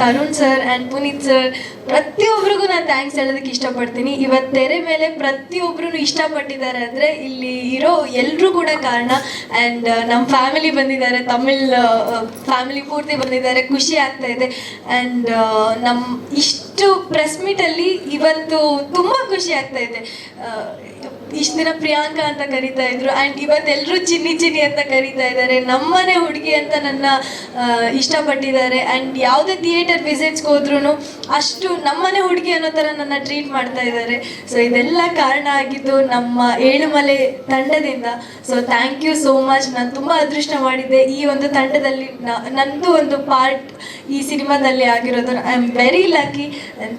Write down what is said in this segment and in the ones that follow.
Tarun sir and Puneeth sir ಪ್ರತಿಯೊಬ್ಬರಿಗೂ ನಾನು thanks ಹೇಳೋದಕ್ಕೆ ಇಷ್ಟಪಡ್ತೀನಿ. ಇವತ್ತು ತೆರೆ ಮೇಲೆ ಪ್ರತಿಯೊಬ್ಬರೂ ಇಷ್ಟಪಟ್ಟಿದ್ದಾರೆ ಅಂದರೆ ಇಲ್ಲಿ ಇರೋ ಎಲ್ಲರೂ ಕೂಡ ಕಾರಣ. ಆ್ಯಂಡ್ ನಮ್ಮ ಫ್ಯಾಮಿಲಿ ಬಂದಿದ್ದಾರೆ, ತಮಿಳ್ ಫ್ಯಾಮಿಲಿ ಪೂರ್ತಿ ಬಂದಿದ್ದಾರೆ, ಖುಷಿ ಆಗ್ತಾ ಇದೆ. ಆ್ಯಂಡ್ ನಮ್ಮ ಇಷ್ಟು ಪ್ರೆಸ್ ಮೀಟಲ್ಲಿ ಇವತ್ತು ತುಂಬ ಖುಷಿ ಆಗ್ತಾ ಇದೆ. ಇಷ್ಟು ದಿನ ಪ್ರಿಯಾಂಕಾ ಅಂತ ಕರೀತಾ ಇದ್ರು. ಆ್ಯಂಡ್ ಇವತ್ತೆಲ್ಲರೂ ಚಿನ್ನಿ ಚಿನ್ನಿ ಅಂತ ಕರೀತಾ ಇದ್ದಾರೆ. ನಮ್ಮನೆ ಹುಡುಗಿ ಅಂತ ನನ್ನ ಇಷ್ಟಪಟ್ಟಿದ್ದಾರೆ. ಆ್ಯಂಡ್ ಯಾವುದೇ ಥಿಯೇಟರ್ ವಿಸಿಟ್ಸ್ಗೆ ಹೋದ್ರೂ ಅಷ್ಟು ನಮ್ಮನೆ ಹುಡುಗಿ ಅನ್ನೋ ಥರ ನನ್ನ ಟ್ರೀಟ್ ಮಾಡ್ತಾ ಇದ್ದಾರೆ. ಸೊ ಇದೆಲ್ಲ ಕಾರಣ ಆಗಿದ್ದು ನಮ್ಮ ಏಳುಮಲೆ ತಂಡದಿಂದ. So thank you so much ನಾನು ತುಂಬ ಅದೃಷ್ಟ ಮಾಡಿದ್ದೆ. ಈ ಒಂದು ತಂಡದಲ್ಲಿ ನಂದು ಒಂದು ಪಾರ್ಟ್ ಈ ಸಿನಿಮಾದಲ್ಲಿ ಆಗಿರೋದು. I am very lucky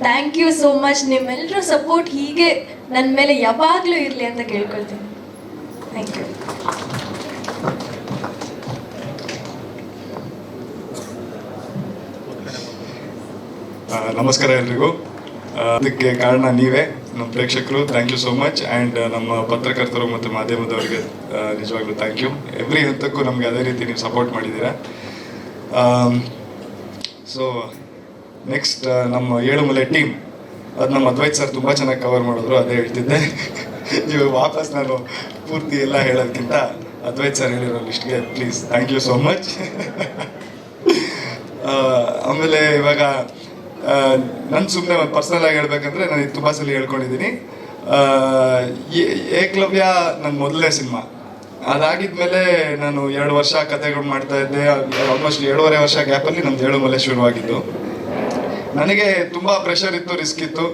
thank you so much ನಿಮ್ಮೆಲ್ಲರೂ support ಹೀಗೆ ನನ್ನ ಮೇಲೆ ಯಾವಾಗಲೂ ಇರಲಿ ಅಂತ ಕೇಳ್ಕೊಳ್ತೀನಿ. ಥ್ಯಾಂಕ್ ಯು ನಮಸ್ಕಾರ ಎಲ್ರಿಗೂ. ಅದಕ್ಕೆ ಕಾರಣ ನೀವೇ, ನಮ್ಮ ಪ್ರೇಕ್ಷಕರು thank you so much and ನಮ್ಮ ಪತ್ರಕರ್ತರು ಮತ್ತು ಮಾಧ್ಯಮದವರಿಗೆ ನಿಜವಾಗ್ಲೂ ಥ್ಯಾಂಕ್ ಯು ಎವ್ರಿ ಹಂತಕ್ಕೂ ನಮಗೆ ಅದೇ ರೀತಿ ನೀವು ಸಪೋರ್ಟ್ ಮಾಡಿದ್ದೀರಾ. ಸೊ ನೆಕ್ಸ್ಟ್ ನಮ್ಮ ಏಳುಮಲೆ ಟೀಮ್ ಅದು ನಮ್ಮ ಅದ್ವೈತ್ ಸರ್ ತುಂಬ ಚೆನ್ನಾಗಿ ಕವರ್ ಮಾಡಿದ್ರು, ಅದೇ ಹೇಳ್ತಿದ್ದೆ. ಇವಾಗ ವಾಪಸ್ ನಾನು ಪೂರ್ತಿ ಎಲ್ಲ ಹೇಳೋದಕ್ಕಿಂತ ಅದ್ವೈತ್ ಸರ್ ಹೇಳಿರೋ ಲಿಸ್ಟ್ಗೆ please thank you so much ಆಮೇಲೆ ಇವಾಗ ನನ್ನ ಸುಮ್ಮನೆ ಪರ್ಸನಲ್ ಆಗಿ ಹೇಳ್ಬೇಕಂದ್ರೆ ನಾನು ತುಂಬ ಸಲ ಹೇಳ್ಕೊಂಡಿದ್ದೀನಿ. ಏಕಲವ್ಯ ನನ್ನ ಮೊದಲನೇ ಸಿನಿಮಾ ಅದಾಗಿದ್ಮೇಲೆ ನಾನು ಎರಡು ವರ್ಷ ಕತೆಗಳು ಮಾಡ್ತಾ ಇದ್ದೆ, ಆಲ್ಮೋಸ್ಟ್ ಏಳುವರೆ ವರ್ಷ ಗ್ಯಾಪಲ್ಲಿ ನಮ್ದು ಏಳು ಮಲೆ ಶುರುವಾಗಿದ್ದು. ನನಗೆ ತುಂಬ ಪ್ರೆಷರ್ ಇತ್ತು ರಿಸ್ಕ್ ಇತ್ತು.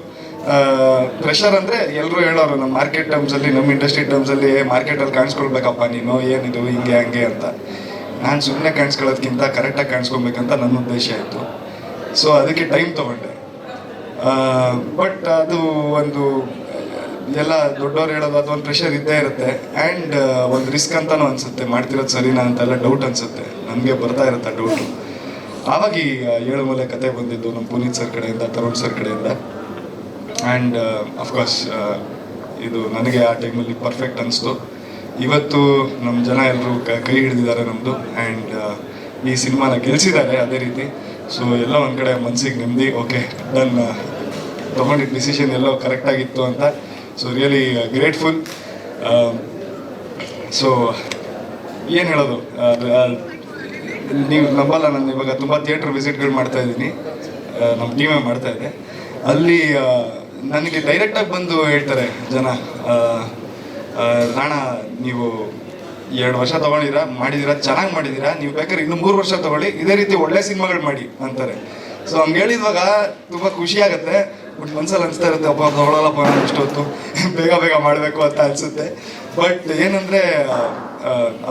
ಪ್ರೆಷರ್ ಅಂದರೆ ಎಲ್ಲರೂ ಹೇಳೋರು ನಮ್ಮ ಮಾರ್ಕೆಟ್ ಟರ್ಮ್ಸಲ್ಲಿ ನಮ್ಮ ಇಂಡಸ್ಟ್ರಿ ಟರ್ಮ್ಸಲ್ಲಿ ಮಾರ್ಕೆಟಲ್ಲಿ ಕಾಣಿಸ್ಕೊಳ್ಬೇಕಪ್ಪ ನೀನು, ಏನಿದು, ಹಿಂಗೆ, ಹಂಗೆ ಅಂತ. ನಾನು ಸುಮ್ಮನೆ ಕಾಣಿಸ್ಕೊಳ್ಳೋದಕ್ಕಿಂತ ಕರೆಕ್ಟಾಗಿ ಕಾಣಿಸ್ಕೊಬೇಕಂತ ನನ್ನ ಉದ್ದೇಶ ಇತ್ತು. ಸೊ ಅದಕ್ಕೆ ಟೈಮ್ ತೊಗೊಂಡೆ. ಬಟ್ ಅದು ಒಂದು, ಎಲ್ಲ ದೊಡ್ಡವ್ರು ಹೇಳೋದು ಅದು ಒಂದು ಪ್ರೆಷರ್ ಇದ್ದೇ ಇರುತ್ತೆ. ಆ್ಯಂಡ್ ಒಂದು ರಿಸ್ಕ್ ಅಂತಲೂ ಅನಿಸುತ್ತೆ. ಮಾಡ್ತಿರೋದು ಸರಿನಾ ಅಂತೆಲ್ಲ ಡೌಟ್ ಅನ್ಸುತ್ತೆ. ನನಗೆ ಬರ್ತಾ ಇರುತ್ತೆ ಡೌಟು ಆವಾಗ ಈ ಏಳು ಮೂಲೆ ಕತೆ ಬಂದಿದ್ದು ನಮ್ಮ ಪುನೀತ್ ಸರ್ ಕಡೆಯಿಂದ, ತರುಣ್ ಸರ್ ಕಡೆಯಿಂದ. ಆ್ಯಂಡ್ ಅಫ್ಕೋರ್ಸ್ ಇದು ನನಗೆ ಆ ಟೈಮಲ್ಲಿ ಪರ್ಫೆಕ್ಟ್ ಅನಿಸ್ತು. ಇವತ್ತು ನಮ್ಮ ಜನ ಎಲ್ಲರೂ ಕೈ ಹಿಡಿದಿದ್ದಾರೆ ನಮ್ಮದು ಆ್ಯಂಡ್ ಈ ಸಿನಿಮಾನ ಗೆಲ್ಸಿದ್ದಾರೆ ಅದೇ ರೀತಿ. ಸೊ ಎಲ್ಲ ಒಂದು ಕಡೆ ಮನಸ್ಸಿಗೆ ನೆಮ್ಮದಿ ಓಕೆ ನನ್ನ ತೊಗೊಂಡಿದ್ದ ಡಿಸಿಷನ್ ಎಲ್ಲೋ ಕರೆಕ್ಟಾಗಿತ್ತು ಅಂತ. ಸೊ ರಿಯಲಿ ಗ್ರೇಟ್ಫುಲ್ ಸೊ ಏನು ಹೇಳೋದು? ನೀವು ನಂಬಲ್ಲ ನಾನು ಇವಾಗ ತುಂಬ ಥಿಯೇಟ್ರ್ ವಿಸಿಟ್ಗಳು ಮಾಡ್ತಾ ಇದ್ದೀನಿ. ನಮ್ಮ ಟೀಮೇ ಮಾಡ್ತಾ ಇದೆ. ಅಲ್ಲಿ ನನಗೆ ಡೈರೆಕ್ಟಾಗಿ ಬಂದು ಹೇಳ್ತಾರೆ ಜನ ರಾಣ ನೀವು ಎರಡು ವರ್ಷ ತೊಗೊಂಡಿರಾ ಮಾಡಿದಿರಾ ಚೆನ್ನಾಗಿ ಮಾಡಿದಿರಾ ನೀವು ಬೇಕಾದ್ರೆ ಇನ್ನು ಮೂರು ವರ್ಷ ತಗೊಳ್ಳಿ, ಇದೇ ರೀತಿ ಒಳ್ಳೆ ಸಿನಿಮಾಗಳು ಮಾಡಿ ಅಂತಾರೆ. ಸೊ ಹಂಗೆ ಹೇಳಿದ್ವಾಗ ತುಂಬ ಖುಷಿ ಆಗುತ್ತೆ. ಬಟ್ ಮನ್ಸಲ್ಲಿ ಅನಿಸ್ತಾ ಇರುತ್ತೆ ಅಪ್ಪ ತಗೊಳ್ಳಲ್ಲಪ್ಪ ನಾನು ಇಷ್ಟೊತ್ತು ಬೇಗ ಬೇಗ ಮಾಡಬೇಕು ಅಂತ ಅನಿಸುತ್ತೆ. ಬಟ್ ಏನಂದರೆ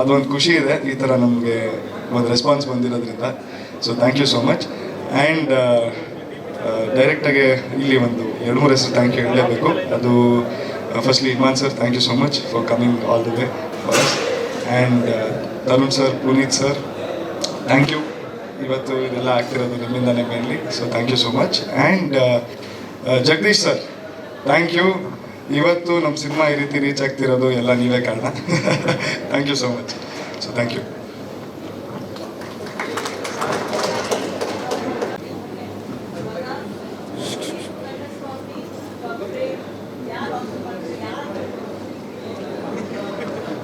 ಅದೊಂದು ಖುಷಿ ಇದೆ, ಈ ಥರ ನಮಗೆ ಒಂದು ರೆಸ್ಪಾನ್ಸ್ ಬಂದಿರೋದ್ರಿಂದ. So thank you so much and ಡೈರೆಕ್ಟಾಗಿ ಇಲ್ಲಿ ಒಂದು ಎರಡು ಮೂರು ಹೆಸರು ಥ್ಯಾಂಕ್ ಯು ಹೇಳಲೇಬೇಕು. ಅದು firstly Imman sir thank you so much for coming all the way for us and Tarun sir Puneeth sir thank you ಇವತ್ತು ಇದೆಲ್ಲ ಆಗ್ತಿರೋದು ನಿಮ್ಮಿಂದನೇ mainly so thank you so much and Jagadish sir thank you ಇವತ್ತು ನಮ್ಮ cinema ಈ ರೀತಿ reach ಆಗ್ತಿರೋದು ಎಲ್ಲ ನೀವೇ ಕಾರಣ. Thank you so much so thank you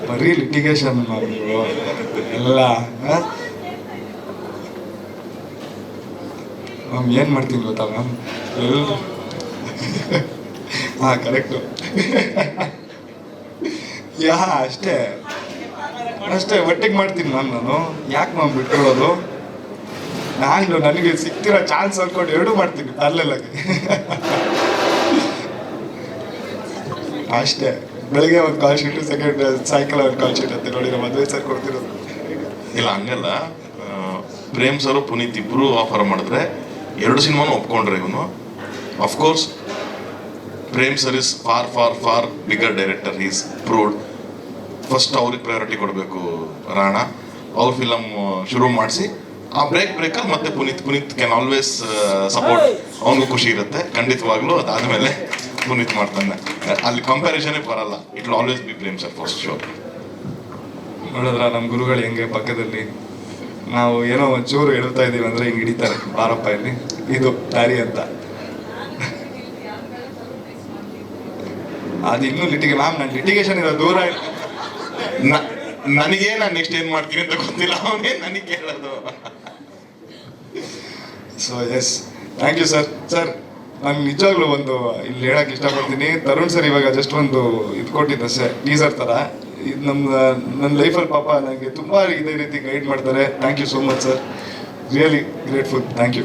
ಬರೀ ಲಿಟಿಗೇಷನ್ ಮಾಡಿದ್ರು. ಎಲ್ಲ ಮ್ಯಾಮ್, ಏನು ಮಾಡ್ತೀನಿ ಗೊತ್ತಾ ಮ್ಯಾಮ್? ಎಲ್ಲ ಹಾಂ ಕರೆಕ್ಟು ಯಾ, ಅಷ್ಟೇ. ಅಷ್ಟೇ, ಒಟ್ಟಿಗೆ ಮಾಡ್ತೀನಿ ಮ್ಯಾಮ್ ನಾನು. ಯಾಕೆ ಮ್ಯಾಮ್ ಬಿಟ್ಕೊಳ್ಳೋದು? ನಾನು ನನಗೆ ಸಿಕ್ತಿರೋ ಚಾನ್ಸ್ ಅನ್ಕೊಂಡು ಎರಡೂ ಮಾಡ್ತೀನಿ, ಅಲ್ಲೆಲ್ಲ. ಅಷ್ಟೇ. ಬೆಳಗ್ಗೆ ಒಂದು ಕಾಲ್ ಶೀಟು ಸೆಕೆಂಡ್ ಸಾಯಂಕಾಲ ಒಂದು ಕಾಲ್ ಶೀಟ್ ಅಂತ. ನೋಡಿ ನಮ್ಮ ಮದುವೆ ಸರ್ ಕೊಡ್ತಿರೋದು. ಇಲ್ಲ ಹಂಗಲ್ಲ. ಪ್ರೇಮ್ ಸರ್ ಪುನೀತ್ ಇಬ್ಬರು ಆಫರ್ ಮಾಡಿದ್ರೆ ಎರಡು ಸಿನಿಮಾನು ಒಪ್ಕೊಂಡ್ರೆ ಇವನು. Of course Prem sir is far far far bigger director is proved first ಅವ್ರಿಗೆ ಪ್ರಯಾರಿಟಿ ಕೊಡಬೇಕು ರಾಣ. ಅವ್ರ ಫಿಲಮ್ ಶುರು ಮಾಡಿಸಿ. ಆ ಬ್ರೇಕ್ ಬ್ರೇಕಲ್ಲಿ ಮತ್ತೆ Puneeth Puneeth can always support ಅವನಿಗೂ ಖುಷಿ ಇರುತ್ತೆ. ಖಂಡಿತವಾಗ್ಲೂ ಅದಾದಮೇಲೆ ಪುನೀತ್ ಮಾಡ್ತಾನೆ. ಅಲ್ಲಿ ಕಂಪ್ಯಾರಿಸನೇ ಬರಲ್ಲ. It will always be Prem sir first show ನೋಡಿದ್ರ ನಮ್ಮ ಗುರುಗಳು ಹೆಂಗೆ ಪಕ್ಕದಲ್ಲಿ? ನಾವು ಏನೋ ಒಂಚೂರು ಹೇಳ್ತಾ ಇದ್ದೀವಿ ಅಂದ್ರೆ ಹಿಂಗೆ ಹಿಡಿತಾರೆ ಬಾರಪ್ಪ ಇಲ್ಲಿ. ಇದು ದಾರಿ ಅಂತ. ಅದು ಇನ್ನೂ ಲಿಟಿಗೆ ಮ್ಯಾಮ್ ನಾನು ಲಿಟಿಗೇಷನ್ ಇರೋ ದೂರ ಇಲ್ಲ. ನನಗೆ ನಾನು ನೆಕ್ಸ್ಟ್ ಏನ್ ಮಾಡ್ತೀನಿ ಅಂತ ಗೊತ್ತಿಲ್ಲ. ಅವನೇ ನನಗೆ ಕೇಳೋದು. So yes thank you sir sir ನಾನು ನಿಜವಾಗ್ಲೂ ಒಂದು ಇಲ್ಲಿ ಹೇಳಕ್ ಇಷ್ಟಪಡ್ತೀನಿ. ತರುಣ್ ಸರ್ ಇವಾಗ ಜಸ್ಟ್ ಒಂದು ಇದು ಕೊಟ್ಟಿದ್ದ ಸರ್ ಟೀಸರ್ ಥರ ಇದು ನಮ್ಮ ನನ್ನ ಲೈಫಲ್ಲಿ ಪಾಪ ನನಗೆ ತುಂಬ ಇದೇ ರೀತಿ ಗೈಡ್ ಮಾಡ್ತಾರೆ. Thank you so much sir really grateful thank you